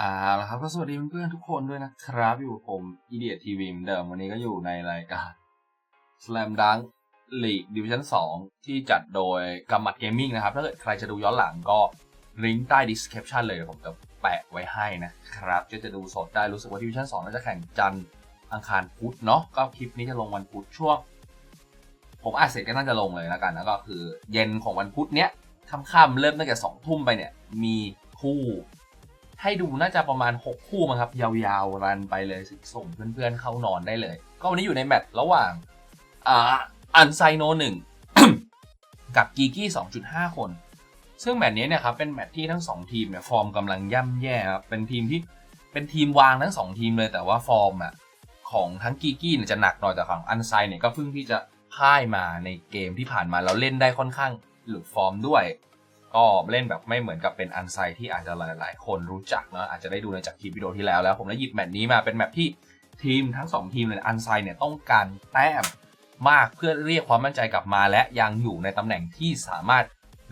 อ่าแล้วครับก็สวัสดีเพื่อนๆทุกคนด้วยนะครับ อยู่กับผม Idiot TV เหมือนเดิมวันนี้ก็อยู่ในรายการ Slam Dunk League Division 2ที่จัดโดยกำมัดเกมมิ่งนะครับ ถ้าเกิดใครจะดูย้อนหลังก็ลิงก์ใต้ description เลยผมจะแปะไว้ให้นะครับจะจะดูสดได้รู้สึกว่า Division 2น่าจะแข่งจันทร์อังคารพุธเนาะก็คลิปนี้จะลงวันพุธช่วง ผมอาจเสร็จก็น่าจะลงเลยแล้วกันแล้วก็คือ เย็นของวันพุธเนี้ยค่ำๆเริ่มตั้งแต่สองทุ่มไปเนี่ยมีคู่ ให้ดูน่าจะประมาณ 6 คู่มั้งครับ ยาวๆ รันไปเลยส่งเพื่อนๆเข้านอนได้เลย ก็วันนี้อยู่ในแมตช์ระหว่างอ่าอันไซโนหนึ่งกับกีกี้ 2.5 คน ซึ่งแมตช์นี้เนี่ยครับเป็นแมตช์ที่ทั้ง 2 ทีมเนี่ยฟอร์มกำลังย่ำแย่ครับเป็นทีมที่เป็นทีมวางทั้ง 2 ทีมเลยแต่ว่าฟอร์มอะของทั้งกีกี้เนี่ยจะหนักหน่อยแต่ฝั่งอันไซเนี่ยก็เพิ่งที่จะพ่ายมาในเกมที่ผ่านมาแล้วเล่นได้ค่อนข้างหลุดฟอร์มด้วย ก็เล่นแบบไม่เหมือนกับเป็นอันไซที่อาจจะหลาย ๆ คนรู้จักเนาะอาจจะได้ดูในจากคลิปวิดีโอที่แล้วแล้ว ผมได้หยิบแมตช์นี้มาเป็นแมตช์ที่ทีมทั้ง 2 ทีมเลยอันไซเนี่ยต้องการแต้มมากเพื่อเรียกความมั่นใจกลับมา และยังอยู่ในตำแหน่งที่สามารถ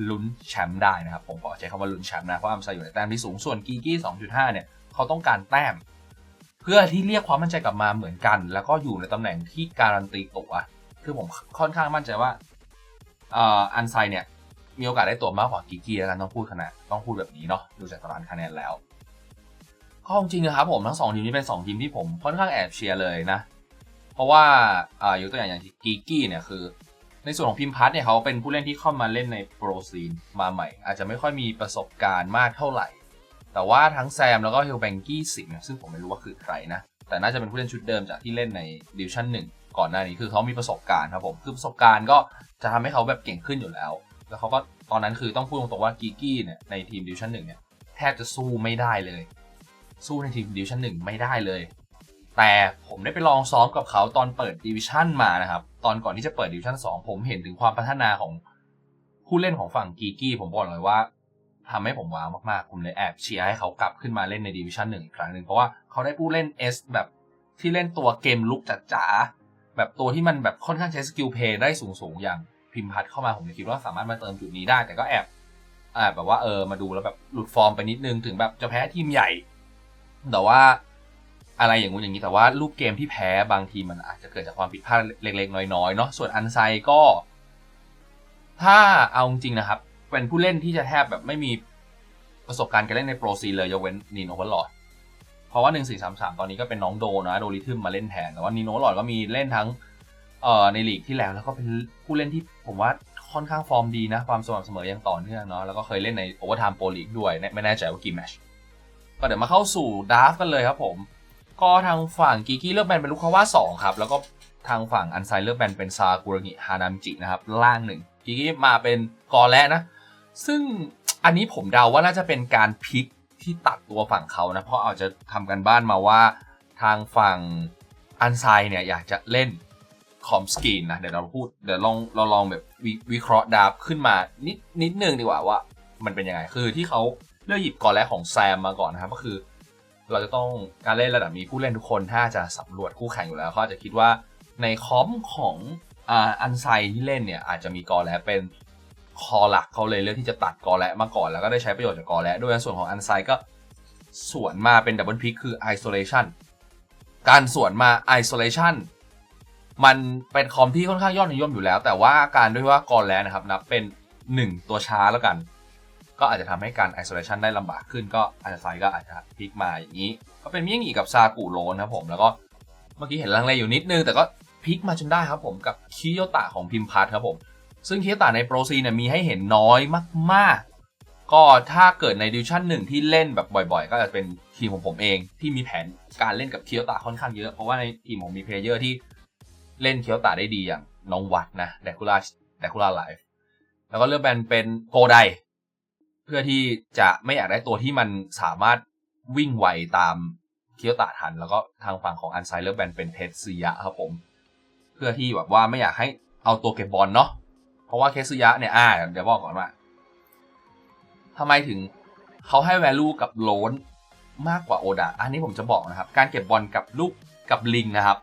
ลุ้นแชมป์ได้นะครับผมขอใช้คำว่าลุ้นแชมป์นะเพราะอันไซอยู่ในแต้มที่สูงส่วนกีกี้2.5 เนี่ยเขาต้องการแต้ม เพื่อที่เรียกความมั่นใจกลับมาเหมือนกัน แล้วก็อยู่ในตำแหน่งที่การันตีตัวคือผมค่อนข้างมั่นใจว่าอันไซเนี่ย มีโอกาสได้ตัวมากกว่ากิกี้แล้วกันต้องพูดขนาดต้องพูดแบบนี้เนาะดูจากตารางคะแนนแล้วก็จริงนะครับผมทั้งสองทีมนี้เป็นสองทีมที่ผมค่อนข้างแอบเชียร์เลยนะ เพราะว่าอ่ายกตัวอย่างอย่างกิกี้เนี่ยคือ ในส่วนของพิมพัทเนี่ยเขาเป็นผู้เล่นที่เข้ามาเล่นในโปรซีนมาใหม่ อาจจะไม่ค่อยมีประสบการณ์มากเท่าไหร่ แต่ว่าทั้งแซมแล้วก็เฮลแบงกี้สิงซึ่งผมไม่รู้ว่าคือใครนะแต่น่าจะเป็นผู้เล่นชุดเดิมจากที่เล่นในดิวชั่นหนึ่งก่อนหน้านี้คือเขามีประสบการณ์ครับผมคือประสบการณ์ก็จะทำให้เขาแบบเก่งขึ้นอยู่แล้ว แล้วเขาก็ตอนนั้นคือต้องพูดตรงๆว่ากีกี้เนี่ยในทีมดิวชั่นหนึ่งเนี่ยแทบจะสู้ไม่ได้เลย สู้ในทีมดิวชั่นหนึ่งไม่ได้เลย แต่ผมได้ไปลองซ้อมกับเขาตอนเปิดดิวิชั่นมานะครับ ตอนก่อนที่จะเปิดดิวชั่นสองผมเห็นถึงความพัฒนาของผู้เล่นของฝั่งกีกี้ผมบอกเลยว่าทำให้ผมว้าวมากๆ ผมเลยแอบเชียร์ให้เขากลับขึ้นมาเล่นในดิวิชั่นหนึ่งอีกครั้งหนึ่งเพราะว่าเขาได้ผู้เล่น S แบบที่เล่นตัวเกมลุกจ๋าๆแบบตัวที่มันแบบค่อนข้างใช้สกิลเพย์ได้สูงๆอย่าง พิมพ์พัดเข้ามาผมคิดว่าสามารถมาเติมจุดนี้ได้ แต่ก็แอบแอบแบบว่าเออมาดูแล้วแบบหลุดฟอร์มไปนิดนึงถึงแบบจะแพ้ทีมใหญ่ แต่ว่าอะไรอย่างงู้นอย่างนี้แต่ว่าลูกเกมที่แพ้บางทีมันอาจจะเกิดจากความผิดพลาดเล็กๆ น้อยๆเนาะส่วนอันไซก็ ถ้าเอาจริงนะครับ เป็นผู้เล่นที่จะแทบแบบไม่มีประสบการณ์การเล่นในโปรซีเลยยกเว้นนีโอเวอร์ลอดเพราะว่า 1433 ตอนนี้ก็เป็นน้องโดนะโดริทึมมาเล่นแทนแต่ว่านีโอเวอร์ลอดก็มีเล่นทั้ง เอ่อในลีกที่แล้วแล้วก็เป็นผู้เล่นที่ผมว่าค่อนข้างฟอร์มดีนะ ความสม่ำเสมอยังต่อเนื่องเนาะแล้วก็เคยเล่นในโอเวอร์ไทม์โปรลีกด้วย ไม่แน่ใจว่ากี่แมชก็เดี๋ยวมาเข้าสู่ดราฟกันเลยครับผม ก็ทางฝั่งกีกี้เลือกแบนเป็นลูกคาว่า2ครับ แล้วก็ทางฝั่งอันไซเลือกแบนเป็นซากุระงิฮานามจินะครับ ล่างหนึ่งกีกี้มาเป็นกอแลนะ ซึ่งอันนี้ผมเดาว่าน่าจะเป็นการพลิกที่ตัดตัวฝั่งเขานะเพราะอาจจะทำกันบ้านมาว่าทางฝั่งอันไซเนี่ยอยากจะเล่น คอมสกรีนนะเดี๋ยวเราพูดเดี๋ยวลองเราลองแบบวิเคราะห์ดาบขึ้นมานิดนิดนึงดีกว่าว่า มันเป็นยังไงคือที่เขาเลือกหยิบกอแลของแซมมาก่อนนะครับก็คือ เราจะต้องการเล่นระดับนี้ผู้เล่นทุกคนถ้าจะสำรวจคู่แข่งอยู่แล้วเขาจะคิดว่าในคอมของอ่าอันไซที่เล่นเนี่ยอาจจะมีกอแลเป็นคอหลักเขาเลยเลือกที่จะตัดกอแลมาก่อนแล้วก็ได้ใช้ประโยชน์จากกอแลด้วยส่วนของอันไซก็สวนมาเป็นดับเบิลพิกคือ isolation การสวนมา isolation มันเป็นคอมที่ค่อนข้างยอดนิยมอยู่แล้ว แต่ว่าการด้วยว่ากอแลนะครับนับเป็น 1 ตัวช้าแล้วกัน ก็อาจจะทำให้การ isolation ได้ลำบากขึ้นก็อันไซก็อาจจะพลิกมาอย่างนี้ ก็เป็นมี่ยงอีกับซากุโรนครับผมแล้วก็เมื่อกี้เห็นลังเลอยู่นิดนึง แต่ก็พลิกมาจนได้ครับผมกับคิโยตะของพิมพัทครับผมซึ่งคิโยตะในโปรซีเนี่ยมีให้เห็นน้อยมากๆ ก็ถ้าเกิดในดิวชั่นหนึ่งที่เล่นแบบบ่อยๆ ก็จะเป็นทีมของผมเองที่มีแผนการเล่นกับคิโยตะค่อนข้างเยอะเพราะว่าในทีมผมมีเพลเยอร์ที่ เล่นเคิโยตะได้ดีอย่างน้องวัดนะเดคูล่าเดคูล่าไลฟ์แล้วก็เลือกแบนเป็นโกไดเพื่อที่จะไม่อยากได้ตัวที่มันสามารถวิ่งไวตามเคียวตะทัน แล้วก็ทางฝั่งของอันไซเลือร์แบนเป็นเทสซิยะครับผม เพื่อที่แบบว่าไม่อยากให้เอาตัวเก็บบอลเนาะเพราะว่าเคซิยะเนี่ยอ่าเดี๋ยวบอกก่อนว่าทำไมถึงเขาให้ value กับโลนมากกว่าโอดะอันนี้ผมจะบอกนะครับ การเก็บบอลกับลูกกับลิงนะครับ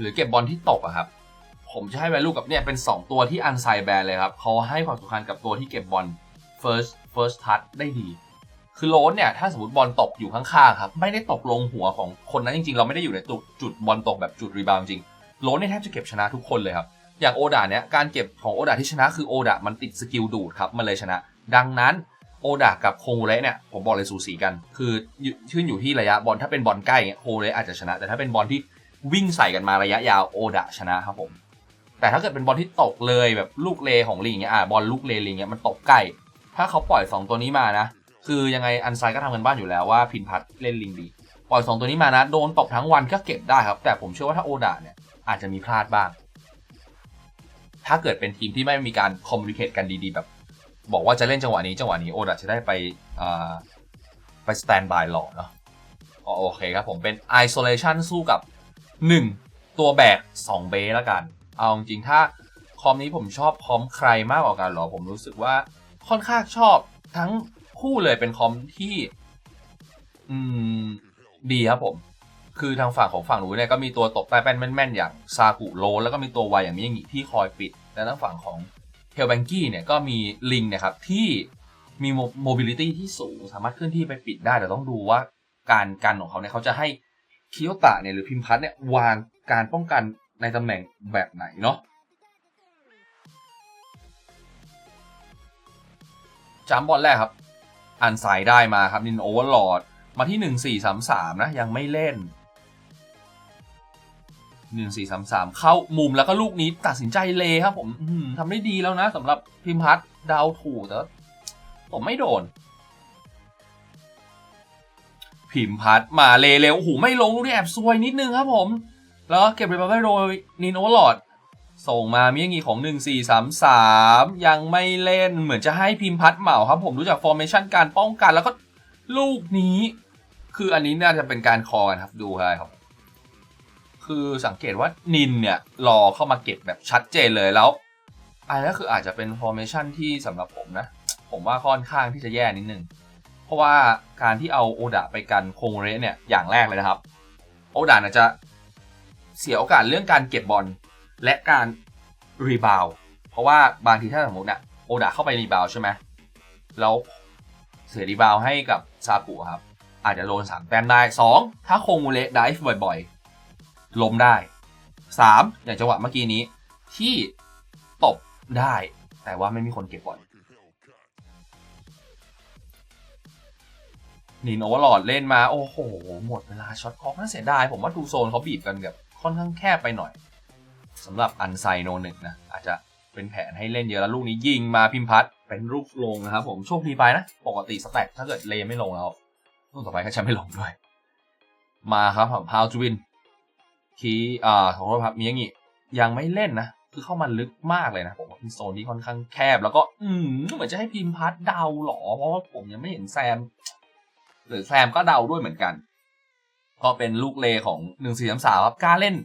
หรือเก็บบอลที่ตกอะครับ ผมจะให้ value กับเนี่ยเป็น 2 ตัวที่อันไซแบนเลยครับเขาให้ความสำคัญกับตัวที่เก็บบอล first first touch ได้ดี คือโรสเนี่ยถ้าสมมติบอลตกอยู่ข้างๆครับไม่ได้ตกลงหัวของคนนั้นจริงๆ เราไม่ได้อยู่ในจุดจุดบอลตกแบบจุดรีบาวจริงโรสเนี่ยแทบจะเก็บชนะทุกคนเลยครับอย่างโอดาเนี่ยการเก็บของโอดาที่ชนะคือโอดามันติดสกิลดูดครับมันเลยชนะ ดังนั้นโอดากับโคงเระเนี่ยผมบอกเลยสูสีกัน คือขึ้นอยู่ที่ระยะบอลถ้าเป็นบอลใกล้เนี่ยโคงเระอาจจะชนะ แต่ถ้าเป็นบอลที่ วิ่งใส่กันมาระยะยาวโอดาชนะครับผม แต่ถ้าเกิดเป็นบอลที่ตกเลยแบบลูกเลของลิงเงี้ยอ่าบอลลูกเลลิงเงี้ยมันตกใกล้ถ้าเขาปล่อย 2 ตัวนี้มานะ คือยังไงอันไซก็ทำกันบ้านอยู่แล้วว่าพินพัทเล่นลิงดี ปล่อย 2 ตัวนี้มานะโดนตกทั้งวันก็เก็บได้ครับ แต่ผมเชื่อว่าถ้าโอดาเนี่ยอาจจะมีพลาดบ้าง ถ้าเกิดเป็นทีมที่ไม่มีการคอมมูนิเคตกันดีๆ แบบ บอกว่าจะเล่นจังหวะนี้จังหวะนี้โอดาจะได้ไปอ่าไปสแตนบายรอเนาะโอเคครับผมเป็น isolation สู้กับ 1 ตัวแบก2เบแล้วกัน เอาจริงถ้าคอมนี้ผมชอบพร้อมใครมากกว่ากันหรอ ผมรู้สึกว่าค่อนข้างชอบทั้งคู่เลยเป็นคอมที่ อืม ดีครับผม คือทางฝั่งของฝั่งหนูเนี่ยก็มีตัวตบใต้แป้นแม่นๆอย่างซากุโรแล้วก็มีตัววายอย่างมิยางิที่คอยปิดและทางฝั่งของเฮลแบงกี้เนี่ยก็มีลิงนี่ยครับที่มีโมบิลิตี้ที่สูงสามารถเคลื่อนที่ไปปิดได้แต่ต้องดูว่าการกันของเขาเนี่ยเขาจะให้ คิโยตะเนี่ยหรือพิมพัทเนี่ยวางการป้องกันในตำแหน่งแบบไหนเนาะจามบอลแรกครับ อันสายได้มาครับนินโอเวอร์ลอดมาที่หนึ่งสี่สามสามนะ ยังไม่เล่นหนึ่งสี่สามสามเข้ามุมแล้วก็ลูกนี้ตัดสินใจเลครับผมทำได้ดีแล้วนะสำหรับพิมพัทดาวถูกแต่ผมไม่โดน พิมพัทมาเลเร็วโอ้โหไม่ลงลูกนี้แอบซวยนิดนึงครับผม แล้วเก็บไปไปโดยนินโอเวอร์ลอดส่งมามีอย่างงี้ของ 1433 ยังไม่เล่นเหมือนจะให้พิมพัดเหมาครับผมรู้จักฟอร์เมชันการป้องกันแล้วก็ลูกนี้ คืออันนี้น่าจะเป็นการคอกันครับดูครับ คือสังเกตว่านินเนี่ยรอเข้ามาเก็บแบบชัดเจนเลยแล้ว อันนี้คืออาจจะเป็นฟอร์เมชันที่สำหรับผมนะ ผมว่าค่อนข้างที่จะแย่นิดนึง ราะว่าการที่เอาโอดะไปกันโคงเรสเนี่ยอย่างแรกเลยนะครับ โอดาจะเสียโอกาสเรื่องการเก็บบอลและการรีบาวเพราะว่าบางทีถ้าสมมติเนี่ยโอดาเข้าไปรีบาวใช่ไหมแล้วเสียรีบาวให้กับซากุครับ อาจจะโดนสามแต้มได้ 2 ถ้าโคงูเละได้บ่อยๆ ล้มได้ 3 อย่างจังหวะเมื่อกี้นี้ที่ตบได้แต่ว่าไม่มีคนเก็บบอล นินโอเวอร์ลอดเล่นมาโอ้โห หมดเวลาช็อตคล็อกน่าเสียดายผมว่าดูโซนเขาบีบกันแบบค่อนข้างแคบไปหน่อยสำหรับอันไซโนหนึ่งนะอาจจะเป็นแผนให้เล่นเยอะแล้วลูกนี้ยิงมาพิมพัทเป็นลูกลงนะครับผมโชคดีไปนะ ปกติสแต็กถ้าเกิดเลไม่ลงแล้วลูกต่อไปก็จะไม่ลงด้วย มาครับผมพาวจูวินคีอ่าของเราครับมีอย่างงี้ยังไม่เล่นนะคือเข้ามาลึกมากเลยนะผมว่าเป็นโซนที่ค่อนข้างแคบ แล้วก็อืมเหมือนจะให้พิมพัทเดาหรอเพราะว่าผมยังไม่เห็นแซม หรือแซมก็เดาด้วยเหมือนกันก็เป็นลูกเลของหนึ่งสี่สามสาครับกล้าเล่น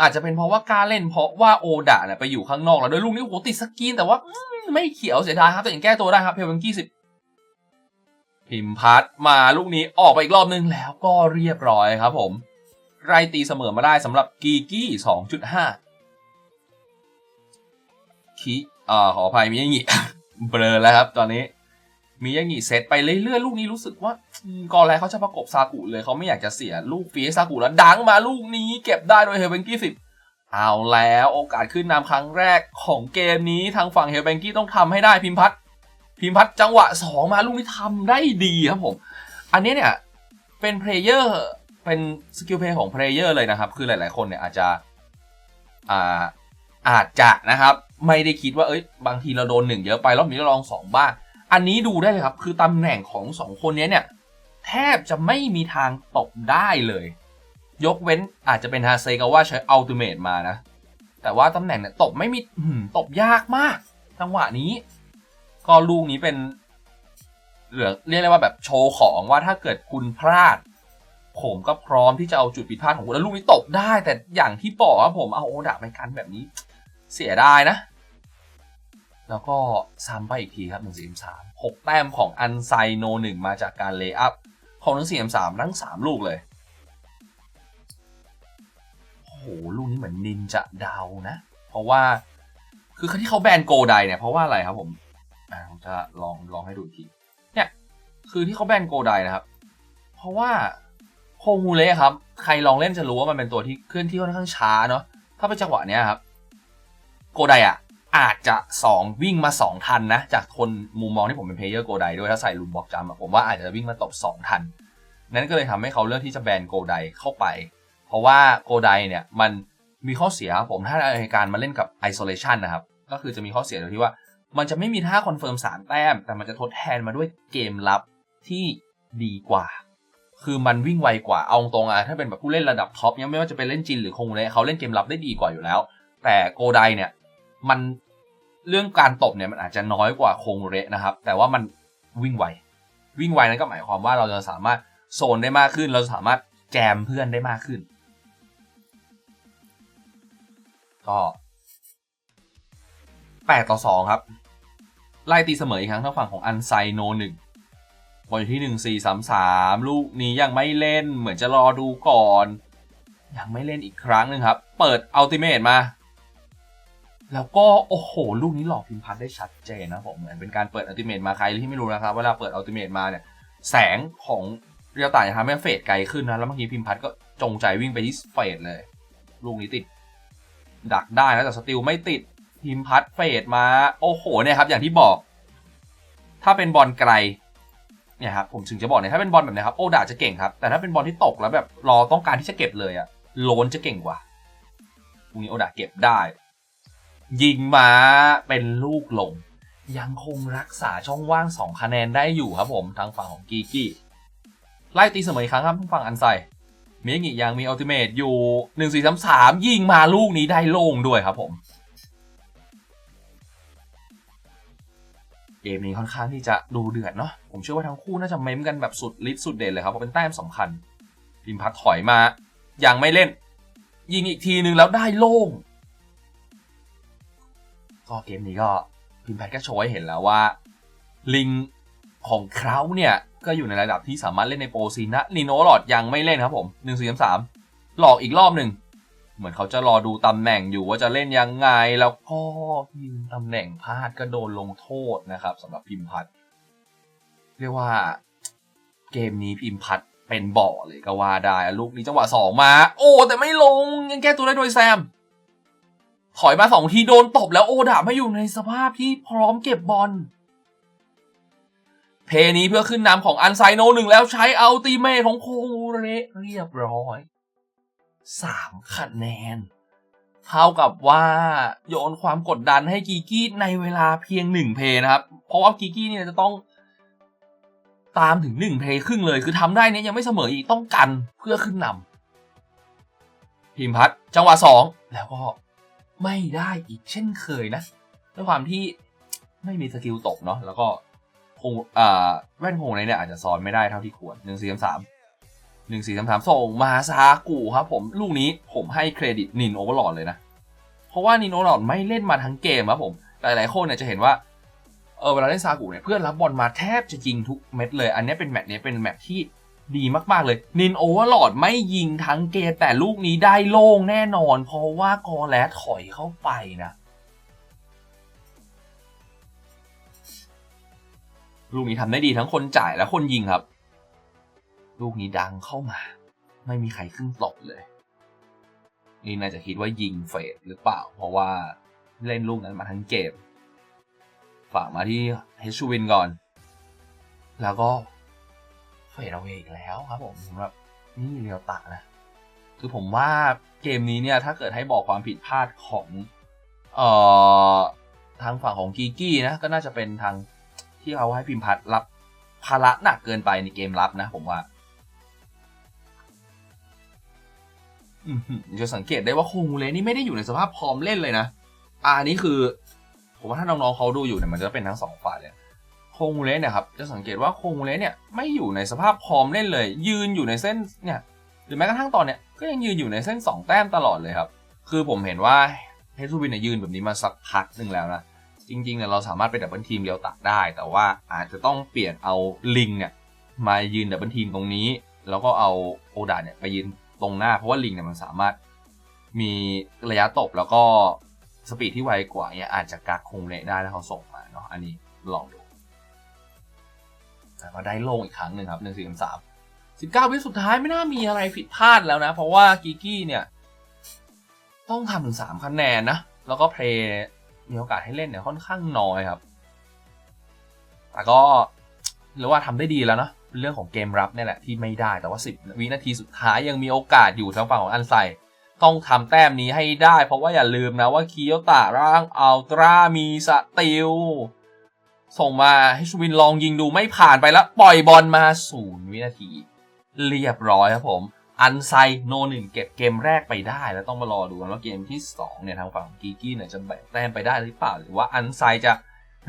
อาจจะเป็นเพราะว่ากล้าเล่น เพราะว่าโอดะเนี่ยไปอยู่ข้างนอกแล้วด้วยลูกนี้โอ้โหติดสกรีนแต่ว่าไม่เขียวเสียดายครับแต่ยังแก้ตัวได้ครับเพลวังกี้สิบพิมพัทมาลูกนี้ออกไปอีกรอบนึงแล้วก็เรียบร้อยครับผมไรตีเสมอมาได้สำหรับกีกี้สองจุดห้าคีอ่าขออภัยมีอย่างงี้เบลอแล้วครับตอนนี้ มีอย่างงี้เซตไปเรื่อยๆลูกนี้รู้สึกว่ากอนแรกเขาจะประกบซากุเลยเขาไม่อยากจะเสียลูกฟีซากุแล้วดังมาลูกนี้เก็บได้โดยเฮลเบงกี้สิบเอาแล้วโอกาสขึ้นนำครั้งแรกของเกมนี้ทางฝั่งเฮลเบงกี้ต้องทำให้ได้พิมพัทพิมพัทจังหวะสองมาลูกนี้ทำได้ดีครับผม อันนี้เนี่ยเป็นเพลเยอร์เป็นสกิลเพลย์ของเพลเยอร์เลยนะครับ คือหลาย ๆ คนเนี่ยอาจจะอ่าอาจจะนะครับ ไม่ได้คิดว่าเอ้ยบางทีเราโดนหนึ่งเยอะไปรอบนี้เราลองสองบ้าง อันนี้ดูได้เลยครับ คือตำแหน่งของสองคนนี้เนี่ย แทบจะไม่มีทางตบได้เลย ยกเว้นอาจจะเป็นฮาเซกาว่าใช้อัลติเมทมานะ แต่ว่าตำแหน่งเนี่ยตบไม่มีตบยากมาก จังหวะนี้ ก็ลูกนี้เป็น เหลือเรียกได้ว่าแบบโชว์ของว่าถ้าเกิดคุณพลาด ผมก็พร้อมที่จะเอาจุดผิดพลาดของคุณแล้วลูกนี้ตบได้ แต่อย่างที่บอกว่าผมเอาโอดะไปกันแบบนี้ เสียดายนะ แล้วก็ซ้ำไปอีกทีครับ1 4 3 6 แต้มของอันไซโนหนึ่งมาจากการเลย์อัพของ1 4 3ทั้ง 3 ลูกเลย โอ้โห ลูกนี้เหมือนนินจะเดานะ เพราะว่าคือที่เขาแบนโกไดเนี่ยเพราะว่าอะไรครับผมอ่าผมจะลองลองให้ดูที เนี่ย คือที่เขาแบนโกไดนะครับ เพราะว่าโคงูเละครับ ใครลองเล่นจะรู้ว่ามันเป็นตัวที่เคลื่อนที่ค่อนข้างช้าเนาะถ้าเป็นจังหวะเนี้ยครับ โกไดอะ อาจจะสองวิ่งมาสองทันนะ จากคนมุมมองที่ผมเป็นเพลเยอร์โกไดด้วยถ้าใส่ลุมบอกจำผมว่าอาจจะวิ่งมาตบสองทัน นั้นก็เลยทำให้เขาเลือกที่จะแบนโกไดเข้าไป เพราะว่าโกไดเนี่ยมันมีข้อเสียครับผมถ้าในการมาเล่นกับ isolation นะครับ ก็คือจะมีข้อเสียตรงที่ว่า มันจะไม่มีท่าคอนเฟิร์มสามแต้ม แต่มันจะทดแทนมาด้วยเกมลับที่ดีกว่า คือมันวิ่งไวกว่าเอาตรงอะถ้าเป็นแบบผู้เล่นระดับท็อปเนี่ยไม่ว่าจะเป็นเล่นจินหรือคงเลยเขาเล่นเกมลับได้ดีกว่าอยู่แล้ว แต่โกไดเนี่ยมัน เรื่องการตบเนี่ยมันอาจจะน้อยกว่าคงเระนะครับ แต่ว่ามันวิ่งไววิ่งไวนั้นก็หมายความว่าเราจะสามารถโซนได้มากขึ้น เราสามารถแจมเพื่อนได้มากขึ้น ก็แปดต่อสองครับ ไล่ตีเสมออีกครั้งทางฝั่งของอันไซโนหนึ่งบอลอยู่ที่หนึ่งสี่สามสามลูกนี้ยังไม่เล่นเหมือนจะรอดูก่อน ยังไม่เล่นอีกครั้งหนึ่งครับ เปิดอัลติเมทมา แล้วก็โอ้โห ลูกนี้หลอกพิมพัฒน์ได้ชัดเจนนะผมเหมือนเป็นการเปิดอัลติเมทมาใครที่ไม่รู้นะครับ เวลาเปิดอัลติเมทมาเนี่ย แสงของเรียวต่ายจะทำให้เฟดไกลขึ้นนะ แล้วเมื่อกี้พิมพัฒน์ก็จงใจวิ่งไปที่เฟดเลย ลูกนี้ติด ดักได้นะแต่สติลไม่ติดพิมพัฒน์เฟดมา โอ้โหเนี่ยครับ อย่างที่บอก ถ้าเป็นบอลไกลเนี่ยครับผมถึงจะบอกเนี่ยถ้าเป็นบอลแบบนี้ครับโอดาจะเก่งครับ แต่ถ้าเป็นบอลที่ตกแล้วแบบรอต้องการที่จะเก็บเลยอะโลนจะเก่งกว่าตรงนี้โอดาเก็บได้ ยิงมาเป็นลูกลงยังคงรักษาช่องว่าง2คะแนนได้อยู่ครับผมทางฝั่งของกีกี้ไล่ตีเสมออีกครั้งครับทางฝั่งอันไซเมกิยังมีอัลติเมทอยู่1 4 3 3ยิงมาลูกนี้ได้โล่งด้วยครับผมเกมนี้ค่อนข้างที่จะดูเดือดเนาะผมเชื่อว่าทั้งคู่น่าจะเม้มกันแบบสุดฤทธิ์สุดเด่นเลยครับเพราะเป็นแต้มสำคัญพิมพัดถอยมายังไม่เล่น ยิงอีกทีนึงแล้วได้โล่ง ก็เกมนี้ก็พิมพัดก็โชว์ให้เห็นแล้วว่า ลิงของเขาเนี่ยก็อยู่ในระดับที่สามารถเล่นในโปรซีนะนีโนหลอดยังไม่เล่นครับผมหนึ่งสี่สามหลอกอีกรอบหนึ่งเหมือนเขาจะรอดูตำแหน่งอยู่ว่าจะเล่นยังไง แล้วก็ยิงตำแหน่งพลาดก็โดนลงโทษนะครับสำหรับพิมพัฒเรียกว่าเกมนี้พิมพัฒเป็นบ่อเลยก็ว่าได้ลูกนี้จังหวะสองมา โอ้แต่ไม่ลงยังแก้ตัวได้โดยแซม ถอยมาสองทีโดนตบแล้วโอดาไม่อยู่ในสภาพที่พร้อมเก็บบอล เพนี้เพื่อขึ้นนำของอันไซโนหนึ่งแล้วใช้อัลติเมทของโคเรเรียบร้อยสามคะแนน เท่ากับว่าโยนความกดดันให้กีกี้ในเวลาเพียงหนึ่งเพนะครับ เพราะว่ากีกี้เนี่ยจะต้องตามถึงหนึ่งเพลย์ครึ่งเลยคือทำได้เนี่ยยังไม่เสมออีกต้องกันเพื่อขึ้นนำพิมพัฒจังหวะสองแล้วก็ ไม่ได้อีกเช่นเคยนะ ด้วยความที่ไม่มีสกิลตกเนาะแล้วก็คงอ่าแว่นคงในเนี่ยอาจจะซ้อนไม่ได้เท่าที่ควรหนึ่งสี่สามสามหนึ่งสี่สามสามส่งมาซากูครับผมลูกนี้ผมให้เครดิตนินโอเวอร์ลอดเลยนะ เพราะว่านินโอเวอร์ลอดไม่เล่นมาทั้งเกมครับผม หลายๆคนเนี่ยจะเห็นว่าเออเวลาเล่นซากุเนี่ยเพื่อนรับบอลมาแทบจะยิงทุกเม็ดเลย อันนี้เป็นแมตช์เนี้ยเป็นแมตช์ที่ ดีมาก ๆ เลย นินโอเวอร์ลอดไม่ยิงทั้งเกมแต่ลูกนี้ได้โล่งแน่นอน เพราะว่ากอแลถอยเข้าไปนะ ลูกนี้ทำได้ดีทั้งคนจ่ายและคนยิงครับ ลูกนี้ดังเข้ามา ไม่มีใครขึ้นตบเลย นี่น่าจะคิดว่ายิงเฟดหรือเปล่า เพราะว่าเล่นลูกนั้นมาทั้งเกม ฝากมาที่เฮชูวินก่อน แล้วก็ เฟดเอาเวอีกแล้วครับผมสำหรับนี่เรียวตะนะ คือผมว่าเกมนี้เนี่ยถ้าเกิดให้บอกความผิดพลาดของเอ่อทางฝั่งของกีกี้นะก็น่าจะเป็นทางที่เขาให้พิมพัฒน์รับภาระหนักเกินไปในเกมรับนะ ผมว่าจะสังเกตได้ว่าโคงูเลนี่ไม่ได้อยู่ในสภาพพร้อมเล่นเลยนะ อ่านี่คือ ผมว่าถ้าน้องๆเขาดูอยู่เนี่ยมันจะเป็นทั้งสองฝ่ายเลย โคงูเลสเนี่ยครับจะสังเกตว่าโคงูเลสเนี่ยไม่อยู่ในสภาพพร้อมเล่นเลย ยืนอยู่ในเส้นเนี่ยหรือแม้กระทั่งตอนเนี้ยก็ยังยืนอยู่ในเส้นสองแต้มตลอดเลยครับ คือผมเห็นว่าเฮซูบินเนี่ยยืนแบบนี้มาสักพักหนึ่งแล้วนะ จริงๆเนี่ยเราสามารถไปดับเบิลทีมเรียวตักได้ แต่ว่าอาจจะต้องเปลี่ยนเอาลิงเนี่ยมายืนดับเบิลทีมตรงนี้ แล้วก็เอาโอดาเนี่ยไปยืนตรงหน้าเพราะว่าลิงเนี่ยมันสามารถมีระยะตบแล้วก็สปีดที่ไวกว่าเนี่ยอาจจะกักคงเละได้ถ้าเขาส่งมาเนาะอันนี้ลองดู แต่ว่าได้โล่งอีกครั้งหนึ่งครับหนึ่งสี่สามสิบเก้าวิสุดท้ายไม่น่ามีอะไรผิดพลาดแล้วนะ เพราะว่ากิกี้เนี่ย ต้องทำถึงสามคะแนนนะ แล้วก็เพลย์มีโอกาสให้เล่นเนี่ยค่อนข้างน้อยครับ แต่ก็หรือว่าทำได้ดีแล้วเนาะเป็นเรื่องของเกมรับเนี่ยแหละที่ไม่ได้แต่ว่า 10 วินาทีสุดท้ายยังมีโอกาสอยู่ทางฝั่งของอันไซต้องทำแต้มนี้ให้ได้ เพราะว่าอย่าลืมนะว่าเคียตาร่างอัลตรามีสติล ส่งมาให้ชวินลองยิงดูไม่ผ่านไปแล้ว ปล่อยบอลมาศูนย์วินาที เรียบร้อยครับผม อันไซโนหนึ่งเก็บเกมแรกไปได้ แล้วต้องมารอดูกันว่าเกมที่ 2 เนี่ยทางฝั่งของกีกี้เนี่ยจะแบ่งแต้มไปได้หรือเปล่า หรือว่าอันไซจะ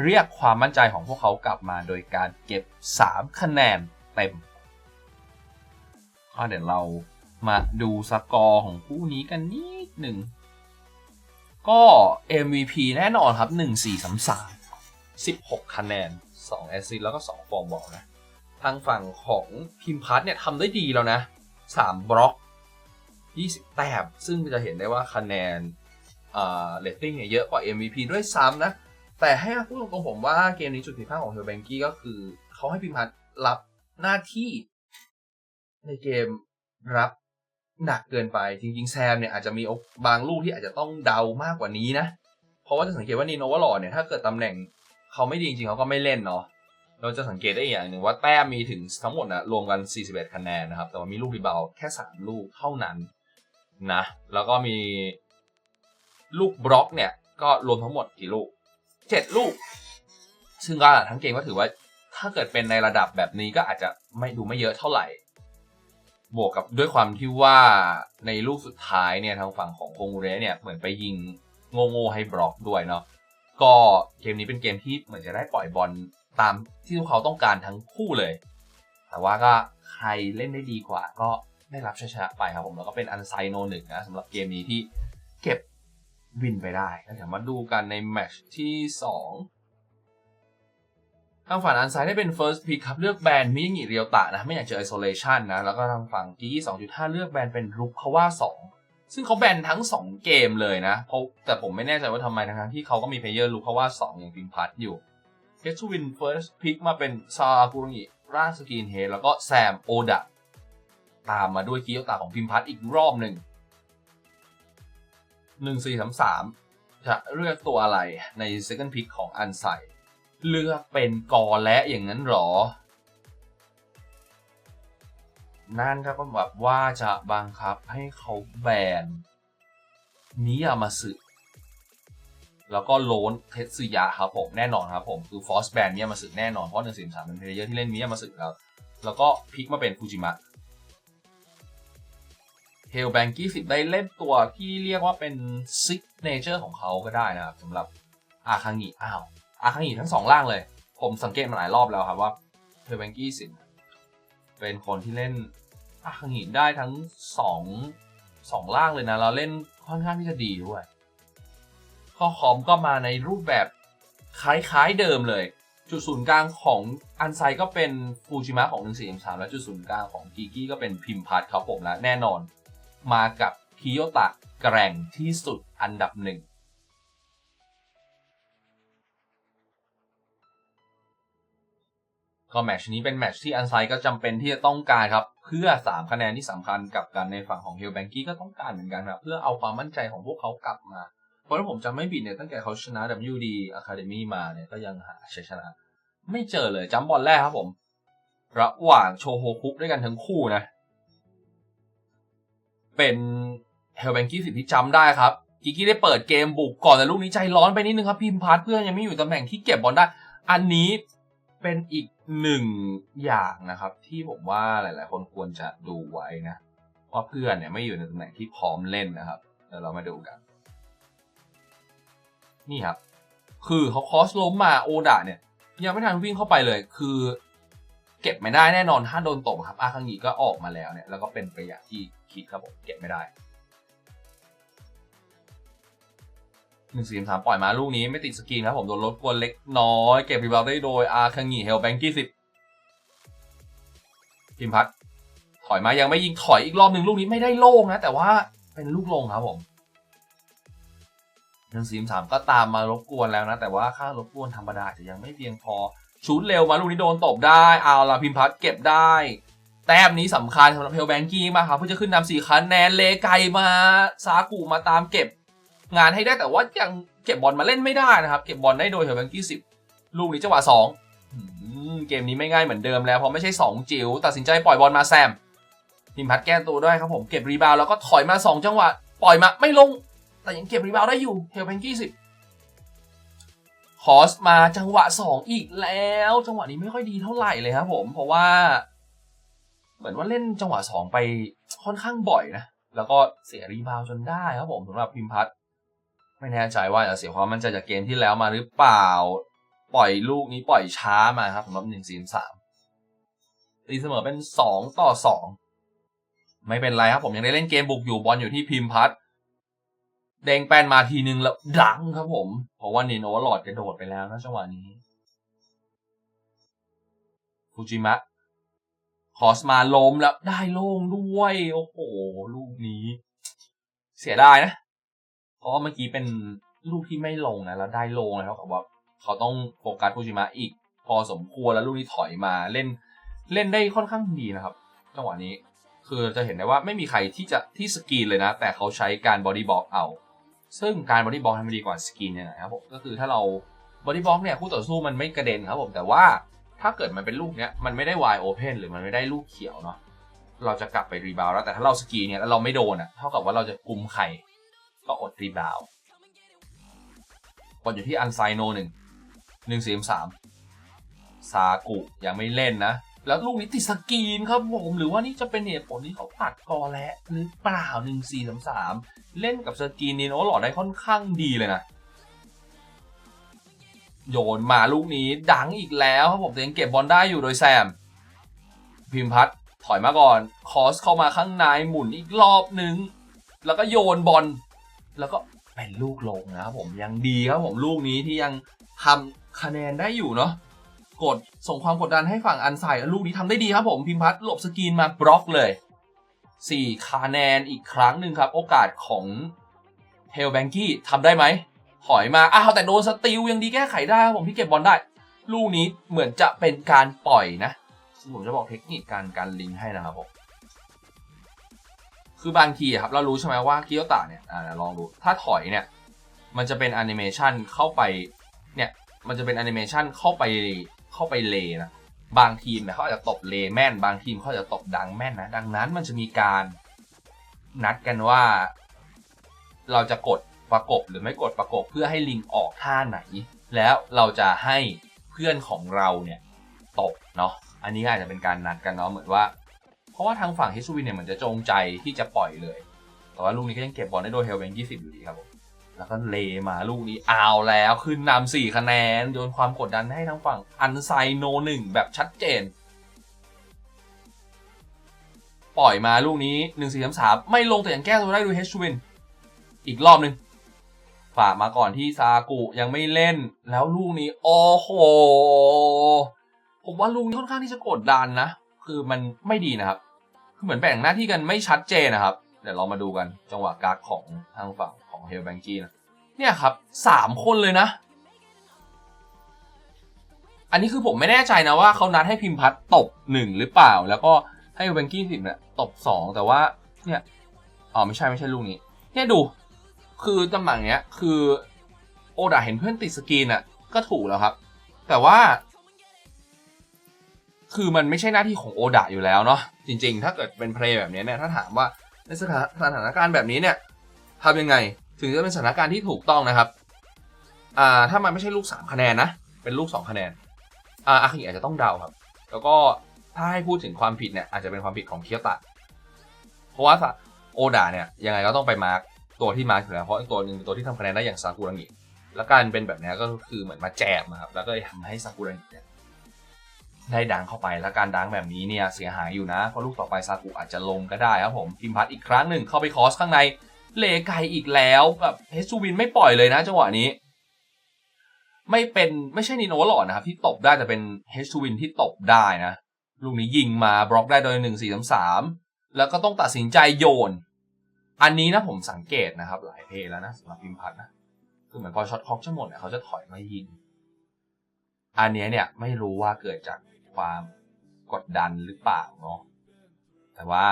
เรียกความมั่นใจของพวกเขากลับมาโดยการเก็บ 3 คะแนนเต็มก็เดี๋ยวเรามาดูสกอร์ของคู่นี้กันนิดหนึ่ง ก็ MVP แน่นอนครับ 1 4 3 3 16 คะแนน 2 แอสซิสแล้วก็ 2 ฟอร์มบอลนะ ทางฝั่งของพิมพัทเนี่ยทำได้ดีแล้วนะ 3 บล็อก 20 แต้มซึ่งจะเห็นได้ว่าคะแนนเอ่อเรตติ้งเนี่ยเยอะกว่า MVP ด้วยซ้ำนะ แต่ให้พูดตรงๆผมว่าเกมนี้จุดผิดพลาดของเฮลแบงกี้ก็คือเขาให้พิมพัทรับหน้าที่ในเกมรับหนักเกินไปจริงๆ แซมเนี่ยอาจจะมีบางลูกที่อาจจะต้องเดามากกว่านี้นะ เพราะว่าจะสังเกตว่านีโนวาลอเนี่ยถ้าเกิดตำแหน่ง เขาไม่ดีจริงๆเขาก็ไม่เล่นเนาะเราจะสังเกตได้อีกอย่างหนึ่งว่าแต้มมีถึงทั้งหมดนะรวมกัน 41 คะแนนนะครับ แต่ว่ามีลูกรีบาวแค่ 3 ลูกเท่านั้นนะ แล้วก็มีลูกบล็อกเนี่ย ก็รวมทั้งหมดกี่ลูก 7 ลูก ซึ่งก็ทั้งเกมก็ถือว่าถ้าเกิดเป็นในระดับแบบนี้ก็อาจจะไม่ดูไม่เยอะเท่าไหร่ บวกกับด้วยความที่ว่าในลูกสุดท้ายเนี่ยทางฝั่งของโคงเรเนี่ยเหมือนไปยิงโง่ๆให้บล็อกด้วยเนาะ ก็เกมนี้เป็นเกมที่เหมือนจะได้ปล่อยบอลตามที่พวกเขาต้องการทั้งคู่เลย แต่ว่าก็ใครเล่นได้ดีกว่า ก็ได้รับชัยชนะไปครับผมแล้วก็เป็นอันไซโนหนึ่งนะสำหรับเกมนี้ที่เก็บวินไปได้แล้วเดี๋ยวมาดูกันในแมตช์ที่ 2 ทางฝั่งอันไซได้เป็น first pick ครับ เลือกแบนมิยิงิเรียวตะนะ ไม่อยากเจอ isolation นะ แล้วก็ทางฝั่งกี2.5เลือกแบนเป็นรุกคาว่า2 ซึ่งเขาแบนทั้ง 2 เกมเลยนะเพราะแต่ผมไม่แน่ใจว่าทำไมทั้งที่เขาก็มีเพลเยอร์รุกคาว่า 2 อย่างพิมพัทอยู่เกชูวิน first pick มาเป็นซากุริราสกินเฮแล้วก็แซมโอดะตามมาด้วยกิโยตาของพิมพัทอีกรอบหนึ่งหนึ่งสี่สามสามจะเลือกตัวอะไรใน second pick ของอันไซเลือกเป็นกอและอย่างนั้นหรอ นั่นก็แบบว่าจะบังคับให้เขาแบนนิยามาสึแล้วก็โลนเทสึยะครับผมแน่นอนครับผมคือฟอสแบนมิยามาสึแน่นอนเพราะหนึ่งสี่สามเป็นเพลเยอร์ที่เล่นมิยามาสึแล้วแล้วก็พลิกมาเป็นฟูจิมะเฮลแบงกี้สิบได้เล่นตัวที่เรียกว่าเป็นซิกเนเจอร์ของเขาก็ได้นะครับสำหรับอาคังิอ้าวอาคังิทั้งสองล่างเลย ผมสังเกตมาหลายรอบแล้วครับว่าเฮลแบงกี้สิบ เป็นคนที่เล่นอาคังิได้ทั้งสองสองล่างเลยนะเราเล่นค่อนข้างที่จะดีด้วยข้อคอมก็มาในรูปแบบคล้ายๆเดิมเลย จุดศูนย์กลางของอันไซก็เป็นฟูจิมะของ1 4 3และจุดศูนย์กลางของกีกี้ก็เป็นพิมพัทครับผมและแน่นอน มากับคิโยตะแกร่งที่สุดอันดับหนึ่ง ก็แมตช์นี้เป็นแมตช์ที่อันไซก็จำเป็นที่จะต้องการครับ เพื่อ 3 คะแนนที่สำคัญกับการในฝั่งของเฮลแบงกี้ก็ต้องการเหมือนกันครับเพื่อเอาความมั่นใจของพวกเขากลับมา เพราะถ้าผมจำไม่ผิดเนี่ยตั้งแต่เขาชนะ WD Academy มาเนี่ยก็ยังหาชัยชนะ ไม่เจอเลยจัมบอลแรกครับผมระหว่างโชโฮคุปด้วยกันทั้งคู่นะ เป็นเฮลแบงกี้สิที่จำได้ครับกิกี้ได้เปิดเกมบุกก่อนแต่ลูกนี้ใจร้อนไปนิดนึงครับพิมพาร์ทเพื่อนยังไม่อยู่ตำแหน่งที่เก็บบอลได้ อันนี้ เป็นอีกหนึ่งอย่างนะครับ ที่ผมว่าหลาย ๆ คนควรจะดูไว้นะว่าเพื่อนเนี่ยไม่อยู่ในตำแหน่งที่พร้อมเล่นนะครับเดี๋ยวเรามาดูกัน นี่ครับ คือเขาคอสล้มมาโอดะเนี่ย ยังไม่ทันวิ่งเข้าไปเลย คือ เก็บไม่ได้แน่นอนถ้าโดนตบครับอาคังงีก็ออกมาแล้วเนี่ยแล้วก็เป็นไปอย่างที่คิดครับผมเก็บไม่ได้ หนึ่งสี่สามปล่อยมาลูกนี้ไม่ติดสกรีนครับผมโดนรถกวนเล็กน้อย เก็บรีบาวได้โดยอาคังงีเฮลแบงกี้สิบพิมพัทถอยมายังไม่ยิงถอยอีกรอบหนึ่งลูกนี้ไม่ได้โล่งนะแต่ว่าเป็นลูกลงครับผมหนึ่งสี่สามก็ตามมารบกวนแล้วนะ แต่ว่าค่ารบกวนธรรมดาจะยังไม่เพียงพอชูดเร็วมาลูกนี้โดนตบได้เอาละพิมพัฒน์เก็บได้ แต้มนี้สำคัญสำหรับเฮลแบงกี้มาครับเพื่อจะขึ้นนำสี่คะแนนเลไกมาซากุมาตามเก็บ งานให้ได้แต่ว่ายังเก็บบอลมาเล่นไม่ได้นะครับ เก็บบอลได้โดยเฮลแบงกี้สิบลูกนี้จังหวะสองเกมนี้ไม่ง่ายเหมือนเดิมแล้วเพราะไม่ใช่สองจิ๋วตัดสินใจปล่อยบอลมาแซมพิมพัฒน์แก้ตัวด้วยครับผมเก็บรีบาวแล้วก็ถอยมาสองจังหวะปล่อยมาไม่ลง แต่ยังเก็บรีบาวได้อยู่เฮลแบงกี้สิบคอสมาจังหวะสองอีกแล้ว จังหวะนี้ไม่ค่อยดีเท่าไหร่เลยครับผม เพราะว่า เหมือนว่าเล่นจังหวะสองไปค่อนข้างบ่อยนะแล้วก็เสียรีบาวจนได้ครับผมสำหรับพิมพัฒ ไม่แน่ใจว่าจะเสียความมั่นใจจากเกมที่แล้วมาหรือเปล่า ปล่อยลูกนี้ปล่อยช้ามาครับสำหรับหนึ่งสี่สามตีเสมอเป็นสองต่อสองไม่เป็นไรครับผมยังได้เล่นเกมบุกอยู่บอลอยู่ที่พิมพัฒน์เด้งแป้นมาทีนึงแล้วดังครับผม เพราะว่าเนโนหลอดกระโดดไปแล้วนะจังหวะนี้ฟูจิมะคอสมาล้มแล้วได้โล่งด้วย โอ้โห ลูกนี้ เสียดายนะ ราะว่าเมื่อกี้เป็นลูกที่ไม่ลงนะแล้วได้ลงแล้วเขาบอกเขาต้องโฟกัสฟูจิมะอีก พอสมควรแล้วลูกนี้ถอยมาเล่นเล่นได้ค่อนข้างดีนะครับจังหวะนี้คือจะเห็นได้ว่าไม่มีใครที่จะที่สกรีนเลยนะ แต่เขาใช้การบอดี้บล็อกเอา ซึ่งการบอดี้บล็อกทำดีกว่าสกรีนยังไงครับผมก็คือถ้าเราบอดี้บล็อกเนี่ยคู่ต่อสู้มันไม่กระเด็นครับผมแต่ว่าถ้าเกิดมันเป็นลูกเนี้ยมันไม่ได้วายโอเพนหรือมันไม่ได้ลูกเขียวเนาะเราจะกลับไปรีบาวแล้วแต่ถ้าเราสกีเนี่ยแล้วเราไม่โดนอะเท่ากับว่าเราจะกุมไข่ ก็อดรีบาวบอลอยู่ที่อันไซโนหนึ่งหนึ่งสี่สามซากุยังไม่เล่นนะ แล้วลูกนี้ติดสกรีนครับผมหรือว่านี่จะเป็นเหตุผลที่เขาตัดกอแล้วหรือเปล่าหนึ่งสี่สามสามเล่นกับสกรีนนี่โอ้หลอดได้ค่อนข้างดีเลยนะโยนมาลูกนี้ดังอีกแล้วครับผมแต่ยังเก็บบอลได้อยู่โดยแซม พิมพัฒถอยมาก่อน คอสเข้ามาข้างในหมุนอีกรอบนึง แล้วก็โยนบอล แล้วก็เป็นลูกลงนะครับผมยังดีครับผมลูกนี้ที่ยังทำคะแนนได้อยู่เนาะกดส่งความกดดันให้ฝั่งอันใส่ลูกนี้ทำได้ดีครับผมพิมพัฒหลบสกรีนมาบล็อกเลย4คะแนนอีกครั้งหนึ่งครับ โอกาสของเฮลแบงกี้ทำได้ไหมถอยมาอ้าวแต่โดนสติลยังดีแก้ไขได้ครับผมที่เก็บบอลได้ ลูกนี้เหมือนจะเป็นการปล่อยนะซึ่งผมจะบอกเทคนิคการการลิงให้นะครับผม คือบางทีอะครับเรารู้ใช่ไหมว่ากิโยตะเนี่ยอ่าลองดูถ้าถอยเนี่ยมันจะเป็นแอนิเมชันเข้าไปเนี่ยมันจะเป็นแอนิเมชันเข้าไปเข้าไปเลนะบางทีมเนี่ยเขาอาจจะตบเลแม่น บางทีมเขาจะตบดังแม่นนะดังนั้นมันจะมีการนัดกันว่า เราจะกดประกบหรือไม่กดประกบเพื่อให้ลิงออกท่าไหน แล้วเราจะให้เพื่อนของเราเนี่ยตบเนาะอันนี้อาจจะเป็นการนัดกันเนาะเหมือนว่า เพราะว่าทางฝั่งฮิซูวินเนี่ยเหมือนจะจงใจที่จะปล่อยเลย แต่ว่าลูกนี้ก็ยังเก็บบอลได้โดยเฮลเวนยี่สิบอยู่ดีครับผมแล้วก็เลมาลูกนี้เอาแล้วขึ้นนำสี่คะแนนโยนความกดดันให้ทั้งฝั่งอันไซโนหนึ่งแบบชัดเจน ปล่อยมาลูกนี้หนึ่งสี่สามสามไม่ลงแต่ยังแก้ตัวได้ดูเฮชวิน อีกรอบหนึ่งฝากมาก่อนที่ซากุยังไม่เล่น แล้วลูกนี้ โอ้โห ผมว่าลูกนี้ค่อนข้างที่จะกดดันนะ คือมันไม่ดีนะครับ คือเหมือนแบ่งหน้าที่กันไม่ชัดเจนนะครับ เดี๋ยวเรามาดูกันจังหวะกักของทางฝั่งของเฮลแบงกี้นะเนี่ยครับสามคนเลยนะ อันนี้คือผมไม่แน่ใจนะว่าเขานัดให้พิมพัฒตบหนึ่งหรือเปล่า แล้วก็ให้เฮลแบงกี้สิบเนี่ยตบสองแต่ว่าเนี่ยอ๋อไม่ใช่ไม่ใช่ลูกนี้ เนี่ยดูคือตำแหน่งเนี้ยคือโอดาเห็นเพื่อนติดสกรีนอะก็ถูกแล้วครับ แต่ว่า คือมันไม่ใช่หน้าที่ของโอดาอยู่แล้วเนาะจริง ๆ ถ้าเกิดเป็นเพลย์แบบนี้เนี่ยถ้าถามว่าในสถานสถานการณ์แบบนี้เนี่ยทำยังไงถึงจะเป็นสถานการณ์ที่ถูกต้องนะครับอ่าถ้ามันไม่ใช่ลูกสามคะแนนนะ เป็นลูกสองคะแนนอ่าอาคิอาจจะต้องเดาครับ แล้วก็ถ้าให้พูดถึงความผิดเนี่ยอาจจะเป็นความผิดของเคียวตะเพราะว่าโอดาเนี่ยยังไงก็ต้องไปมาร์กตัวที่มาร์กอยู่แล้วเพราะอีกตัวหนึ่งเป็นตัวที่ทำคะแนนได้อย่างซากุระงิแล้วการเป็นแบบนี้ก็คือเหมือนมาแจมอะครับแล้วก็ทำให้ซากุระงิเนี่ย ได้ดังเข้าไปแล้วการดังแบบนี้เนี่ยเสียหายอยู่นะ เพราะลูกต่อไปซากุอาจจะลงก็ได้ครับผมพิมพัทอีกครั้งหนึ่งเข้าไปคอสข้างในเลไกอีกแล้วแบบเฮซูวินไม่ปล่อยเลยนะจังหวะนี้ ไม่เป็นไม่ใช่นินโอหลอดนะครับที่ตบได้แต่เป็นเฮซูวินที่ตบได้นะ ลูกนี้ยิงมาบล็อกได้โดยหนึ่งสี่สามสามแล้วก็ต้องตัดสินใจโยน อันนี้นะผมสังเกตนะครับ หลายเพลย์แล้วนะสำหรับพิมพัทนะคือเหมือนพอช็อตคล็อกจะหมดเนี่ยเขาจะถอยมายิง อันนี้เนี่ยไม่รู้ว่าเกิดจาก ความกดดันหรือเปล่าเนาะแต่ว่า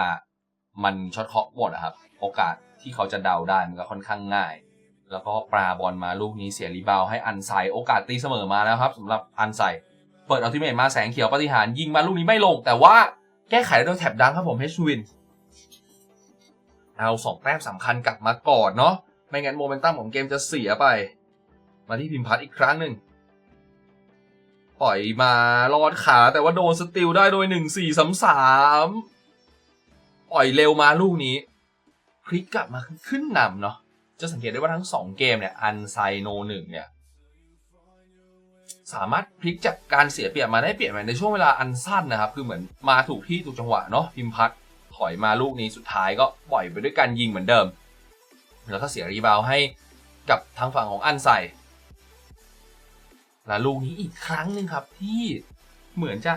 มันช็อตเคาะหมดอะครับ โอกาสที่เขาจะเดาได้มันก็ค่อนข้างง่าย แล้วก็ปราบอลมาลูกนี้เสียรีบาวให้อันไซโอกาสตีเสมอมาแล้วครับสำหรับอันไซเปิดอัลติเมทมาแสงเขียวปฏิหารยิงมาลูกนี้ไม่ลง แต่ว่าแก้ไขด้วยแท็บดังครับผมเฮชวินเอาสองแต้มสำคัญกลับมาก่อนเนาะไม่งั้นโมเมนตัมของเกมจะเสียไป มาที่พิมพัทอีกครั้งหนึ่ง ปล่อยมาลอดขาแต่ว่าโดนสติลได้โดยหนึ่งสี่สามสามปล่อยเร็วมาลูกนี้พลิกกลับมาขึ้นนำเนาะจะสังเกตได้ว่าทั้งสองเกมเนี่ยอันไซโนหนึ่งเนี่ยสามารถพลิกจากการเสียเปรียบมาได้เปรียบในช่วงเวลาอันสั้นนะครับ คือเหมือนมาถูกที่ถูกจังหวะเนาะพิมพัทถอยมาลูกนี้สุดท้ายก็ปล่อยไปด้วยการยิงเหมือนเดิม แล้วก็เสียรีบาวให้กับทางฝั่งของอันไซ และลูกนี้อีกครั้งหนึ่งครับที่เหมือนจะ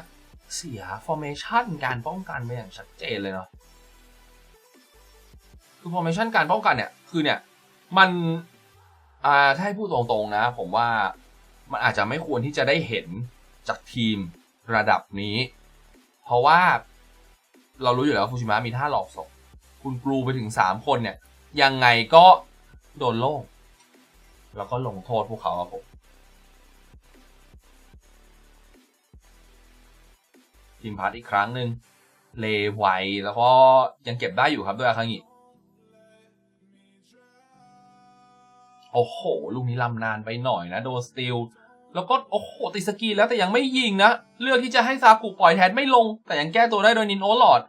เสีย formation การป้องกันไปอย่างชัดเจนเลยเนาะคือ formation การป้องกันเนี่ยคือเนี่ยมันอ่าถ้าให้พูดตรงๆนะ ผมว่ามันอาจจะไม่ควรที่จะได้เห็นจากทีมระดับนี้ เพราะว่าเรารู้อยู่แล้วฟูจิมะมีท่าหลอกศพคุณกรูไปถึง 3 คนเนี่ยยังไงก็โดนโล่งแล้วก็ลงโทษพวกเขาครับผม ทีมพาร์ทอีกครั้งหนึ่งเลไวแล้วก็ยังเก็บได้อยู่ครับด้วยอาคางิโอ้โห ลูกนี้ลำนานไปหน่อยนะ โดนสติล แล้วก็โอ้โหติสกีแล้วแต่ยังไม่ยิงนะ เลือกที่จะให้ซากุปล่อยแทนไม่ลง แต่ยังแก้ตัวได้โดยนินโอลอด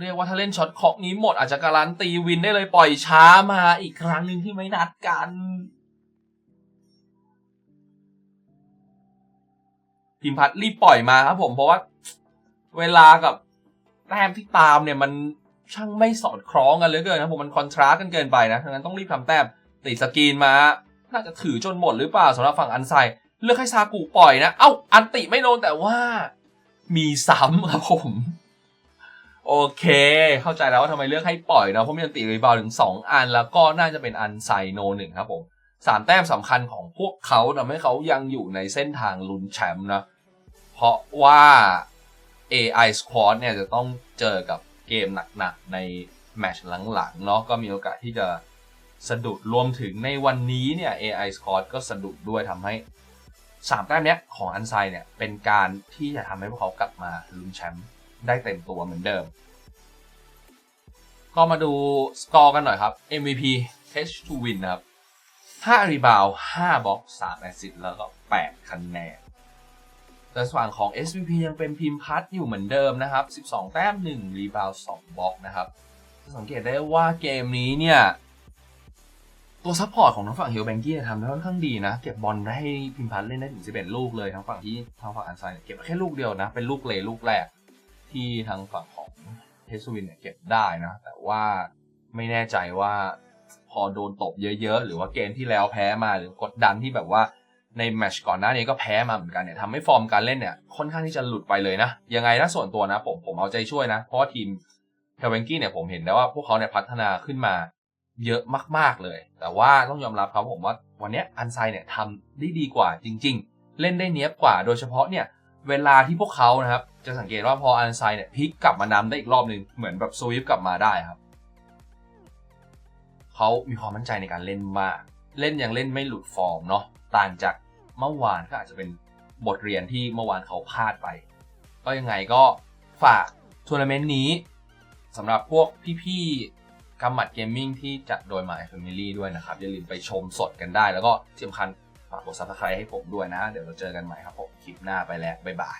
เรียกว่าถ้าเล่นช็อตคอกนี้หมดอาจจะการันตีวินได้เลยปล่อยช้ามาอีกครั้งหนึ่งที่ไม่นัดกันทีมพัดรีบปล่อยมาครับผมเพราะว่า เวลากับแต้มที่ตามเนี่ยมันช่างไม่สอดคล้องกันเลยเกินนะผมมันคอนทราสต์กันเกินไปนะดังนั้นต้องรีบทำแต้มติดสกรีนมา น่าจะถือจนหมดหรือเปล่าสำหรับฝั่งอันไซเลือกให้ซากุปล่อยนะ เอ้า อันติไม่โดนแต่ว่า มีซ้ำครับผม โอเค เข้าใจแล้วว่าทำไมเลือกให้ปล่อยนะเพราะมีอันติรีบาวด์ถึง 2 อัน แล้วก็น่าจะเป็นอันไซโนหนึ่งครับผมสามแต้มสำคัญของพวกเขาทำให้เขายังอยู่ในเส้นทางลุ้นแชมป์นะ เพราะว่า AI Squad เนี่ยจะต้องเจอกับเกมหนักๆ ในแมชหลังๆเนาะก็มีโอกาสที่จะสะดุดรวมถึงในวันนี้เนี่ย AI Squad ก็สะดุดด้วยทำให้สามแต้มเนี้ยของอันไซเนี่ยเป็นการที่จะทำให้พวกเขากลับมาลุ้นแชมป์ได้เต็มตัวเหมือนเดิม ก็มาดูสกอร์กันหน่อยครับ MVP H to win นะครับ5รีบาว5บล็อก3แอสซิสต์แล้วก็ 8 คะแนน แต่ส่วนของ SVP ยังเป็นพิมพ์พัดอยู่เหมือนเดิมนะครับ 12 แต้ม 1 รีบาว2บล็อกนะครับ จะสังเกตได้ว่าเกมนี้เนี่ย ตัวซัพพอร์ตของทางฝั่งเฮลแบงกี้ทำได้ค่อนข้างดีนะ เก็บบอลได้ให้พิมพ์พัดเล่นได้ถึง 11 ลูกเลยทางฝั่งที่ทางฝั่งอันไซน์เก็บแค่ลูกเดียวนะ เป็นลูกเลลูกแรกที่ทางฝั่งของเทสวินเนี่ยเก็บได้นะ แต่ว่าไม่แน่ใจว่าพอโดนตบเยอะ ๆ หรือว่าเกมที่แล้วแพ้มาหรือกดดันที่แบบว่า ในแมตช์ก่อนหน้านี้ก็แพ้มาเหมือนกันเนี่ยทำให้ฟอร์มการเล่นเนี่ยค่อนข้างที่จะหลุดไปเลยนะ ยังไงนะส่วนตัวนะ ผมผมเอาใจช่วยนะ เพราะว่าทีมเฮลเวนกี้เนี่ยผมเห็นแล้ว่าพวกเขาเนี่ยพัฒนาขึ้นมาเยอะมาก ๆเลย แต่ว่าต้องยอมรับครับผมว่าวันนี้อันไซเนี่ยทำได้ดีกว่าจริง ๆ เล่นได้เนี้ยบกว่า โดยเฉพาะเนี่ยเวลาที่พวกเขานะครับจะสังเกตว่าพออันไซเนี่ยพลิกกลับมานำได้อีกรอบหนึ่งเหมือนแบบสวิฟกลับมาได้ครับเขามีความมั่นใจในการเล่นมาก เล่นยังเล่นไม่หลุดฟอร์มเนาะ ต่างจากเมื่อวานก็อาจจะเป็นบทเรียนที่เมื่อวานเขาพลาดไป ก็ยังไงก็ฝากทัวร์นาเมนต์นี้สำหรับพวกพี่ๆกำมัดเกมมิ่งที่จัดโดย My Family ด้วยนะครับ อย่าลืมไปชมสดกันได้ แล้วก็สำคัญฝากกดซับสไครต์ให้ผมด้วยนะ เดี๋ยวเราเจอกันใหม่ครับผมคลิปหน้าไปแล้ว บ๊ายบาย